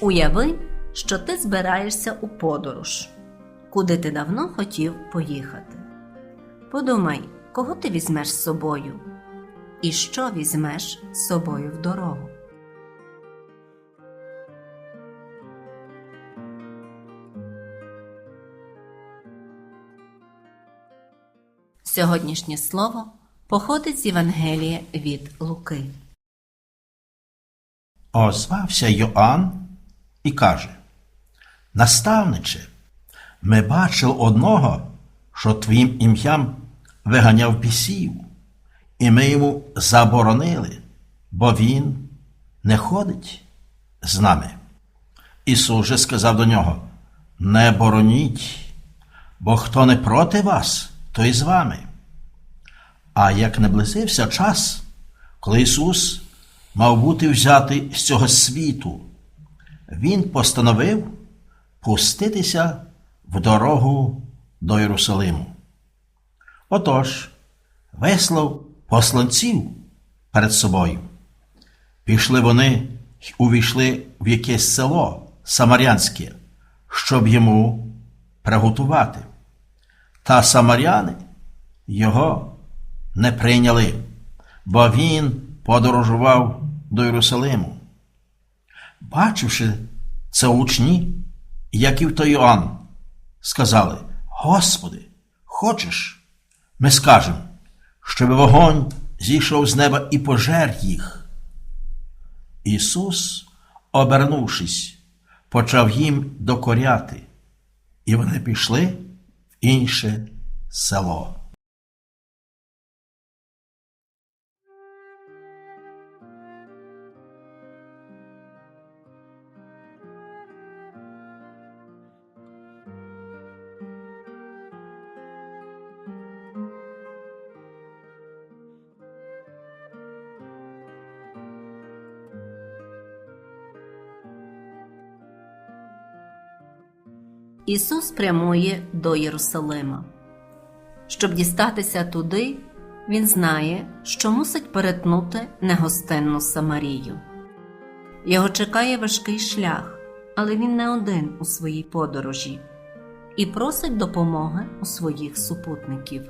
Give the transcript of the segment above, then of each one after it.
Уяви, що ти збираєшся у подорож, куди ти давно хотів поїхати. Подумай, кого ти візьмеш з собою і що візьмеш з собою в дорогу. Сьогоднішнє слово походить з Євангелія від Луки. Озвався Йоанн і каже: Наставниче, ми бачили одного, що твоїм ім'ям виганяв бісів, і ми йому заборонили, бо він не ходить з нами. Ісус же сказав до нього: Не бороніть, бо хто не проти вас, той з вами. А як наблизився час, коли Ісус мав бути взятий з цього світу, Він постановив пуститися в дорогу до Єрусалиму. Отож, вислав посланців перед собою. Пішли вони й увійшли в якесь село Самарянське, щоб йому приготувати. Та самаряни його не прийняли, бо він подорожував до Єрусалиму. Бачивши це учні, як і в той Йоанн, сказали: Господи, хочеш? Ми скажемо, щоб вогонь зійшов з неба і пожер їх. Ісус, обернувшись, почав їм докоряти, і вони пішли в інше село. Ісус прямує до Єрусалима. Щоб дістатися туди, Він знає, що мусить перетнути негостинну Самарію. Його чекає важкий шлях, але він не один у своїй подорожі і просить допомоги у своїх супутників.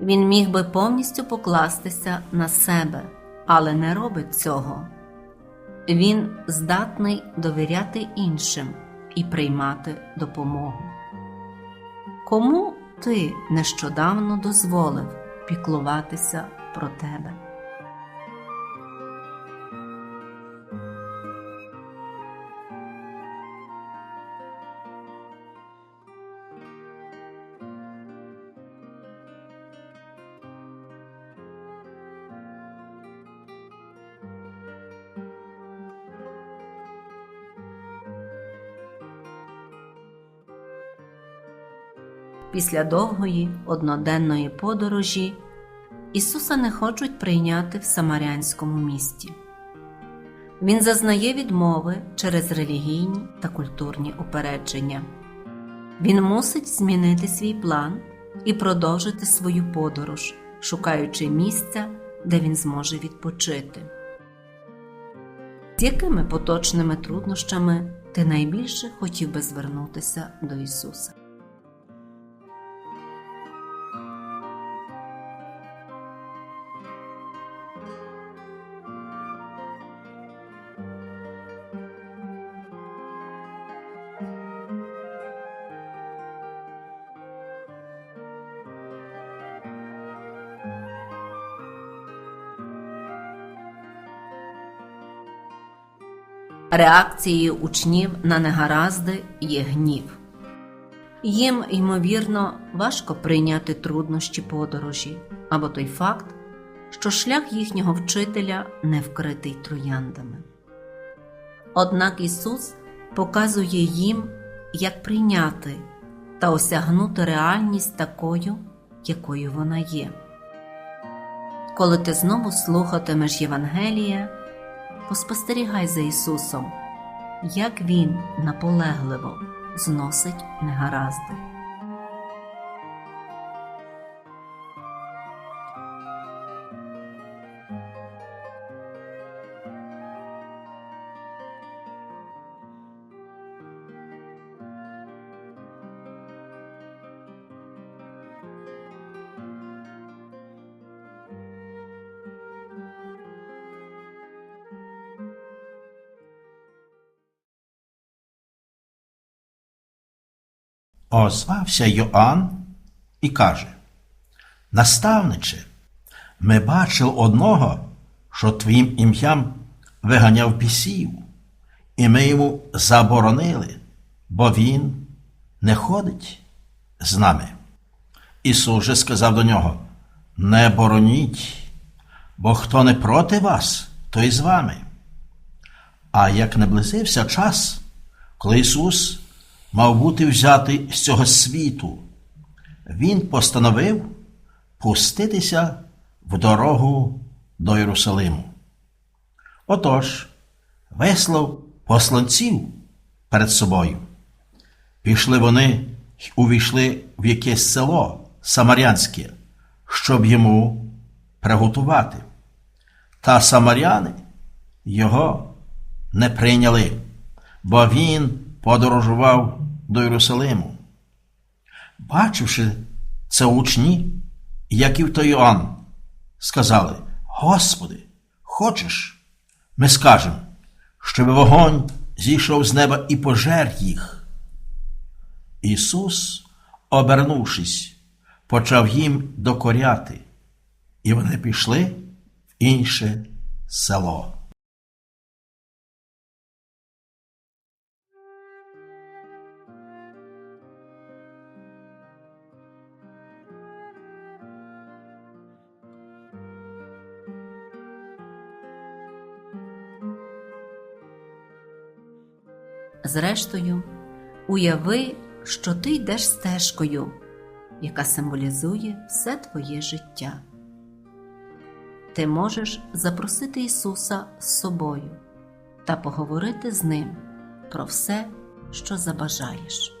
Він міг би повністю покластися на себе, але не робить цього. Він здатний довіряти іншим і приймати допомогу. Кому ти нещодавно дозволив піклуватися про тебе? Після довгої одноденної подорожі Ісуса не хочуть прийняти в Самарянському місті. Він зазнає відмови через релігійні та культурні упередження. Він мусить змінити свій план і продовжити свою подорож, шукаючи місця, де він зможе відпочити. З якими поточними труднощами ти найбільше хотів би звернутися до Ісуса? Реакцією учнів на негаразди є гнів. Їм, ймовірно, важко прийняти труднощі подорожі або той факт, що шлях їхнього вчителя не вкритий трояндами. Однак Ісус показує їм, як прийняти та осягнути реальність такою, якою вона є. Коли ти знову слухатимеш Євангелія, поспостерігай за Ісусом, як Він наполегливо зносить негаразди. Озвався Йоанн і каже: Наставниче, ми бачили одного, що твоїм ім'ям виганяв бісів, і ми йому заборонили, бо він не ходить з нами. Ісус же сказав до нього: Не бороніть, бо хто не проти вас, той з вами. А як наблизився час, коли Ісус мав бути взятий з цього світу, Він постановив пуститися в дорогу до Єрусалиму. Отож, вислав посланців перед собою. Пішли вони й увійшли в якесь село Самарянське, щоб йому приготувати. Та самаряни його не прийняли, бо він подорожував до Єрусалиму. Бачивши це учні, як і в той Йоанн, сказали: Господи, хочеш? Ми скажемо, щоб вогонь зійшов з неба і пожер їх. Ісус, обернувшись, почав їм докоряти, і вони пішли в інше село. Зрештою, уяви, що ти йдеш стежкою, яка символізує все твоє життя. Ти можеш запросити Ісуса з собою та поговорити з Ним про все, що забажаєш.